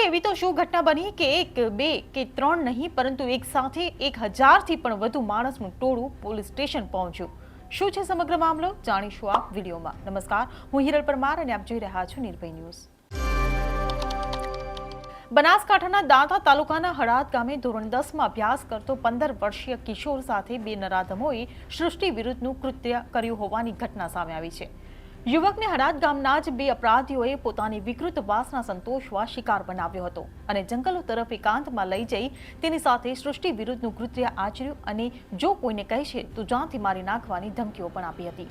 તો શું ઘટના બની કે એક, બે કે ત્રણ નહીં, પરંતુ એક સાથે એક હજારથી પણ વધુ માણસનું ટોળું પોલીસ સ્ટેશન પહોંચ્યું. શું છે સમગ્ર મામલો? જાણીશું આ વિડીયોમાં. નમસ્કાર. હું હિરલ પરમાર અને આપ જોઈ રહ્યા છો નિર્ભય ન્યૂઝ. બનાસકાંઠાના દાંતા તાલુકાના હળાદ ગામે ધોરણ દસમાં અભ્યાસ કરતો પંદર વર્ષીય કિશોર સાથે બે નરાધમોએ સૃષ્ટિ વિરુદ્ધનું કૃત્ય કર્યું હોવાની ઘટના સામે આવી છે. યુવકને હરાદ ગામના જ બે અપરાધીઓએ પોતાની વિકૃત વાસના સંતોષવા શિકાર બનાવ્યો હતો અને જંગલો તરફ એકાંતમાં લઈ જઈ તેની સાથે સૃષ્ટિ વિરુદ્ધનું કૃત્ય આચર્યું અને જો કોઈને કહેશે તો જાનથી મારી નાખવાની ધમકીઓ પણ આપી હતી.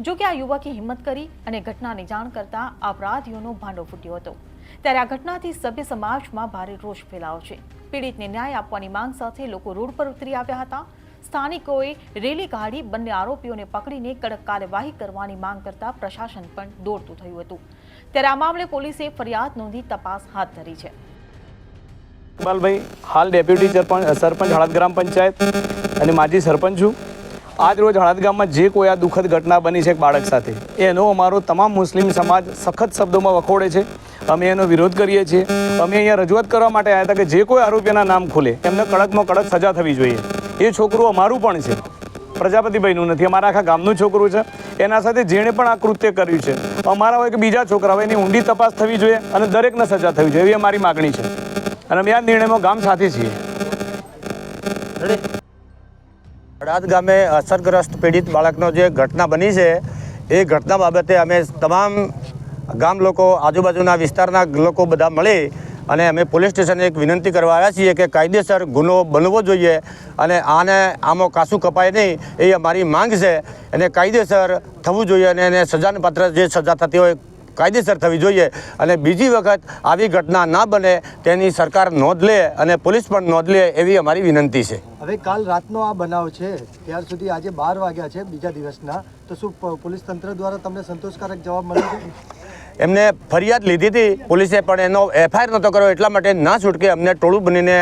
જો કે આ યુવકે હિંમત કરી અને ઘટનાની જાણ કરતા અપરાધીઓનો ભાંડો ફૂટ્યો હતો. ત્યારે આ ઘટનાથી સભ્ય સમાજમાં ભારે રોષ ફેલાયો છે. પીડિતને ન્યાય આપવાની માંગ સાથે લોકો રોડ પર ઉતરી આવ્યા હતા સ્થાનિકોએ રેલી કાઢી બંને આરોપીઓને પકડીને કડક કાર્યવાહી કરવાની માંગ કરતા પ્રશાસન પણ દોડતું થયું હતું. ત્યારે આ મામલે પોલીસે ફરિયાદ નોંધી તપાસ હાથ ધરી છે. ઇકબાલભાઈ, હાલ ડેપ્યુટી સરપંચ સરપંચ હળદ ગ્રામ પંચાયત અને માજી સરપંચ છું. આજ રોજ હળદ ગામમાં જે કોઈ આ દુઃખદ ઘટના બની છે એક બાળક સાથે, એનો અમારો તમામ મુસ્લિમ સમાજ સખત શબ્દોમાં વખોડે છે. અમે એનો વિરોધ કરીએ છીએ. અમે અહીંયા રજૂઆત કરવા માટે આવ્યા હતા કે જે કોઈ આરોપીના નામ ખુલે, એમને કડકમાં કડક સજા થવી જોઈએ. એ છોકરું અમારું પણ છે. પ્રજાપતિભાઈનું નથી, અમારા આખા ગામનું છોકરું છે. એના સાથે જેણે પણ આ કૃત્ય કર્યું છે. અમારા હોય કે બીજા છોકરા હોય, એની ઊંડી તપાસ થવી જોઈએ અને દરેકને સજા થવી જોઈએ, એવી અમારી માગણી છે. અને અમે આ નિર્ણયમાં ગામ સાથે છીએ. અડાદ ગામે અસરગ્રસ્ત પીડિત બાળકનો જે ઘટના બની છે, એ ઘટના બાબતે અમે તમામ ગામ લોકો, આજુબાજુના વિસ્તારના લોકો બધા મળી અને અમે પોલીસ સ્ટેશને એક વિનંતી કરવા આવ્યા છીએ કે કાયદેસર ગુનો બનવો જોઈએ અને આને આમાં કાસું કપાય નહીં એ અમારી માંગ છે. અને કાયદેસર થવું જોઈએ અને એને સજાને પાત્ર જે સજા થતી હોય કાયદેસર થવી જોઈએ. અને બીજી વખત આવી ઘટના ના બને તેની સરકાર નોંધ લે અને પોલીસ પણ નોંધ લે એવી અમારી વિનંતી છે. હવે કાલ રાતનો આ બનાવ છે. ત્યાર સુધી આજે બાર વાગ્યા છે બીજા દિવસના. તો શું પોલીસ તંત્ર દ્વારા તમને સંતોષકારક જવાબ મળ્યો છે? એમને ફરિયાદ લીધી હતી પોલીસે પણ એનો એફઆઈઆર નહોતો કર્યો. એટલા માટે ના છૂટકે અમને ટોળું બનીને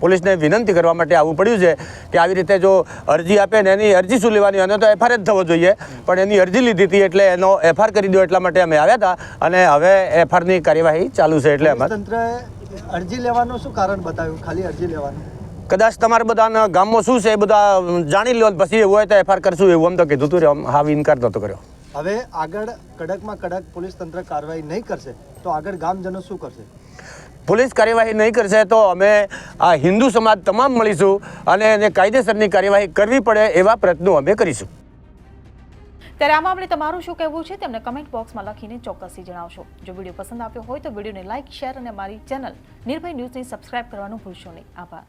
પોલીસને વિનંતી કરવા માટે આવવું પડ્યું છે કે આવી રીતે જો અરજી આપે ને એની અરજી શું લેવાની અને તો એફઆઈઆર જ થવો જોઈએ. પણ એની અરજી લીધી હતી એટલે એનો એફઆઈઆર કરી દો એટલા માટે અમે આવ્યા હતા. અને હવે એફઆઈઆરની કાર્યવાહી ચાલુ છે એટલે અમારે. અરજી લેવાનું શું કારણ બતાવ્યું? ખાલી અરજી લેવાનું? કદાચ તમારે બધાના ગામમાં શું છે એ બધા જાણી લો પછી એવું હોય તો એફઆઈઆર કરશું એવું. આમ તો કીધું હતું હા ઇનકાર નહોતો કર્યો. હવે આગળ કડકમાં કડક પોલીસ તંત્ર કાર્યવાહી નહીં કરશે તો આગળ ગામજનો શું કરશે? પોલીસ કાર્યવાહી નહીં કરશે તો અમે આ હિન્દુ સમાજ તમામ મળીશું અને એને કાયદેસરની કાર્યવાહી કરવી પડે એવા પ્રયત્નો અમે કરીશું. ત્યારે આ મામલે તમારું શું કહેવું છે તેમને કમેન્ટ બોક્સમાં લખીને ચોક્કસથી જણાવશો. જો વીડિયો પસંદ આવ્યો હોય તો વિડીયોને લાઇક શેર અને મારી ચેનલ નિર્ભય ન્યૂઝને સબસ્ક્રાઇબ કરવાનું ભૂલશો નહીં. આભાર.